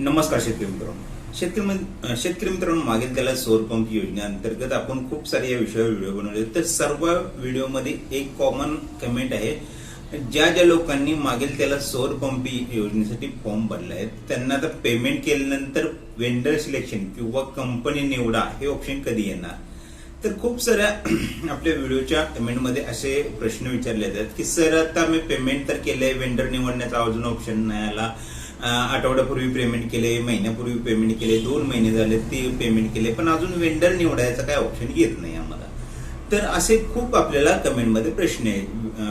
नमस्कार शेतकरी मित्रांनो. शेतकरी मित्र- शेतकरी मित्रांनो मागील त्याला सौर पंप योजनेअंतर्गत आपण खूप सारे या विषयावर व्हिडिओ बनवले. तर सर्व व्हिडिओमध्ये एक कॉमन कमेंट आहे. ज्या ज्या लोकांनी मागील त्याला सौर पंप योजनेसाठी फॉर्म भरला आहे त्यांना आता पेमेंट केल्यानंतर वेंडर सिलेक्शन किंवा कंपनी निवडा हे ऑप्शन कधी येणार? तर खूप साऱ्या आपल्या व्हिडिओच्या कमेंटमध्ये असे प्रश्न विचारले जातात की सर आता मी पेमेंट तर केलंय वेंडर निवडण्याचा अजून ऑप्शन नाही आला. आठवड्यापूर्वी पेमेंट केले महिन्यापूर्वी पेमेंट केले दोन महिने झाले ते पेमेंट केले पण अजून वेंडर निवडायचा काय ऑप्शन येत नाही आम्हाला. तर असे खूप आपल्याला कमेंटमध्ये प्रश्न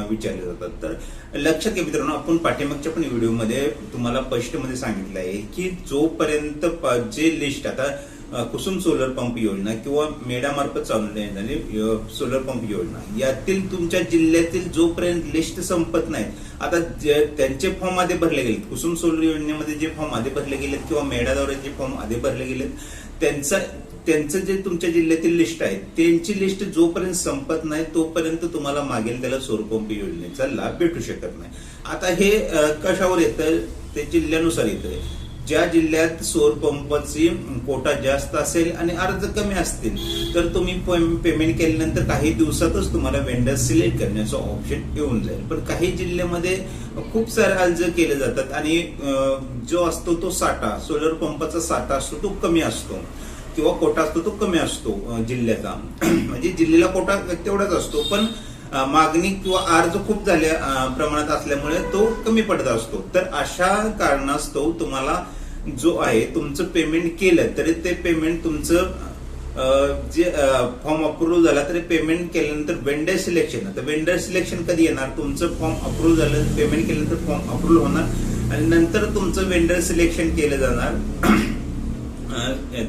विचारले जातात. तर लक्षात घ्या मित्रांनो आपण पाठीमागच्या पण व्हिडिओमध्ये तुम्हाला स्पष्टमध्ये सांगितलं आहे की जोपर्यंत जे लिस्ट आता कुसुम सोलर पंप योजना किंवा मेडामार्फत चालवण्यात आलेली सोलर पंप योजना. यातील तुमच्या जिल्ह्यातील जोपर्यंत लिस्ट संपत नाही आता त्यांचे फॉर्म आधी भरले गेलेत. कुसुम सोलर योजनेमध्ये जे फॉर्म आधी भरले गेलेत किंवा मेडाद्वारे जे फॉर्म आधी भरले गेलेत त्यांचा त्यांचं जे तुमच्या जिल्ह्यातील लिस्ट आहे त्यांची लिस्ट जोपर्यंत संपत नाही तोपर्यंत तुम्हाला मागेल त्याला सौरपंप योजनेचा लाभ भेटू शकत नाही. आता हे कशावर येतं? ते जिल्ह्यानुसार येतं ज्या जिल्ह्यात सौर पंपाची कोटा जास्त असेल आणि अर्ज कमी असतील तर तुम्ही पेमेंट केल्यानंतर काही दिवसातच तुम्हाला वेंडर सिलेक्ट करण्याचा ऑप्शन येऊन जाईल. पण काही जिल्ह्यामध्ये खूप सारे अर्ज केले जातात आणि जो असतो तो साठा सोलर पंपाचा साठा असतो तो कमी असतो किंवा कोटा असतो तो कमी असतो जिल्ह्याचा. म्हणजे जिल्ह्याला कोटा तेवढाच असतो पण मागणी किंवा अर्ज खूप झाल्या प्रमाणात असल्यामुळे तो कमी पडत असतो. तर अशा कारणास्तव तुम्हाला जो आहे तुमचं पेमेंट केलं तरी ते पेमेंट तुमचं जे फॉर्म अप्रूव्ह झाला तरी पेमेंट केल्यानंतर वेंडर सिलेक्शन आता वेंडर सिलेक्शन कधी येणार? तुमचं फॉर्म अप्रूव्ह झालं पेमेंट केल्यानंतर फॉर्म अप्रूव्ह होणार. आणि नंतर तुमचं वेंडर सिलेक्शन केलं जाणार.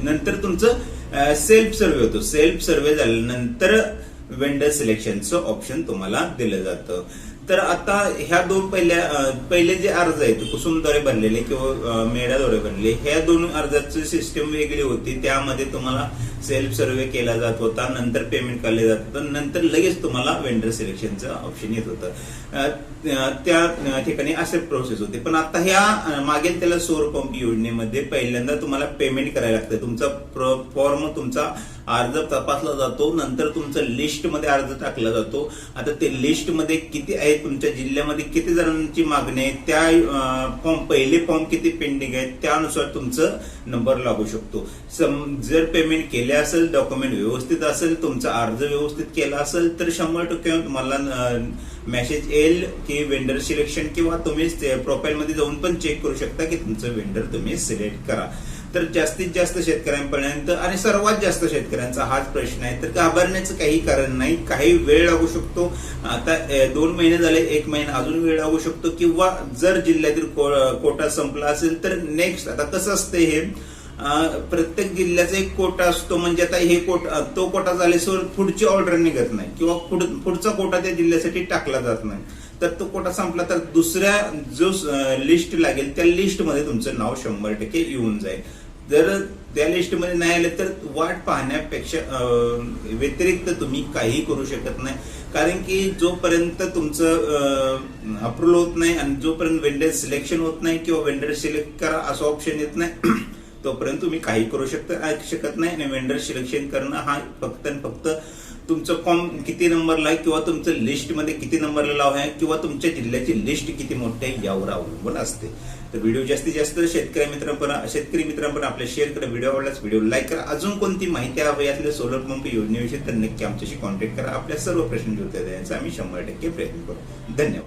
नंतर तुमचं सेल्फ सर्वे होतो. सेल्फ सर्वे झाल्यानंतर वेंडर सिलेक्शनचं ऑप्शन तुम्हाला दिलं जातं. तर आता ह्या दोन पहिल्या पहिले जे अर्ज आहेत कुसुमद्वारे भरलेले किंवा अं, मेढ्याद्वारे भरलेले ह्या दोन अर्जाची सिस्टम वेगळी होती. त्यामध्ये तुम्हाला सेल्फ सर्वे केला जात होता नंतर पेमेंट काढले जात होतं नंतर लगेच तुम्हाला वेंडर सिलेक्शनचं ऑप्शन येत होतं. त्या ठिकाणी असे प्रोसेस होते. पण आता ह्या मागेल मागील त्याला सौर पंप योजनेमध्ये पहिल्यांदा तुम्हाला पेमेंट करायला लागतं. तुमचा फॉर्म तुमचा अर्ज तपासला जातो नंतर तुमचं लिस्टमध्ये अर्ज टाकला जातो. आता ते लिस्टमध्ये किती आहे तुमच्या जिल्ह्यामध्ये किती जणांची मागणी आहे त्या फॉर्म पहिले फॉर्म किती पेंडिंग आहेत त्यानुसार तुमचं नंबर लागू शकतो. सम- जर पेमेंट केले असेल डॉक्युमेंट व्यवस्थित असेल तुमचा अर्ज व्यवस्थित केला असेल तर शंभर टक्के तुम्हाला मेसेज येईल की वेंडर सिलेक्शन किंवा तुम्ही प्रोफाईलमध्ये जाऊन पण चेक करू शकता की तुमचं वेंडर तुम्ही सिलेक्ट करा. तर जास्तीत जास्त शेतकऱ्यांपर्यंत आणि सर्वात जास्त शेतकऱ्यांचा हाच प्रश्न आहे. तर घाबरण्याचं काही कारण नाही. काही वेळ लागू शकतो. आता दोन महिने झाले एक महिना अजून वेळ लागू शकतो किंवा जर जिल्ह्यातील को- कोटा संपला असेल तर नेक्स्ट आता कसं असते हे? प्रत्येक जिल्ह्याचा एक कोटा असतो. म्हणजे आता हे कोटा तो कोटा झाल्यासोबत पुढची ऑर्डर निघत नाही किंवा पुढ- पुढचा कोटा त्या जिल्ह्यासाठी टाकला जात नाही. तर तो कोटा संपला तर दुसऱ्या जो लिस्ट लागेल त्या लिस्टमध्ये तुमचं नाव शंभर टक्के येऊन जाईल. जर त्या लिस्टमध्ये नाही आले तर वाट पाहण्यापेक्षा व्यतिरिक्त तुम्ही काही करू शकत नाही. कारण की जोपर्यंत तुमचं अप्रूव्हल होत नाही आणि जोपर्यंत वेंडर सिलेक्शन होत नाही किंवा वेंडर सिलेक्ट करा असं ऑप्शन येत नाही तोपर्यंत तुम्ही काही करू शकता शकत नाही. आणि वेंडर सिलेक्शन करणं हा फक्त आणि फक्त तुमचं फॉर्म किती नंबरला आहे किंवा तुमचं लिस्टमध्ये किती नंबरला लाव आहे किंवा तुमच्या जिल्ह्याची लिस्ट किती मोठी आहे यावर अवलंबून असते. तर व्हिडिओ जास्तीत जास्त शेतकरी मित्रांपर्यंत शेतकरी मित्रांपर्यंत आपल्या शेअर करा. व्हिडिओ आवडलाच व्हिडिओ लाईक करा. अजून कोणती माहिती हवी यातल्या सोलर पंप योजनेविषयी तर नक्की आमच्याशी कॉन्टॅक्ट करा. आपल्या सर्व प्रश्न उत्तर देण्याचा आम्ही शंभर टक्के प्रयत्न करू. धन्यवाद.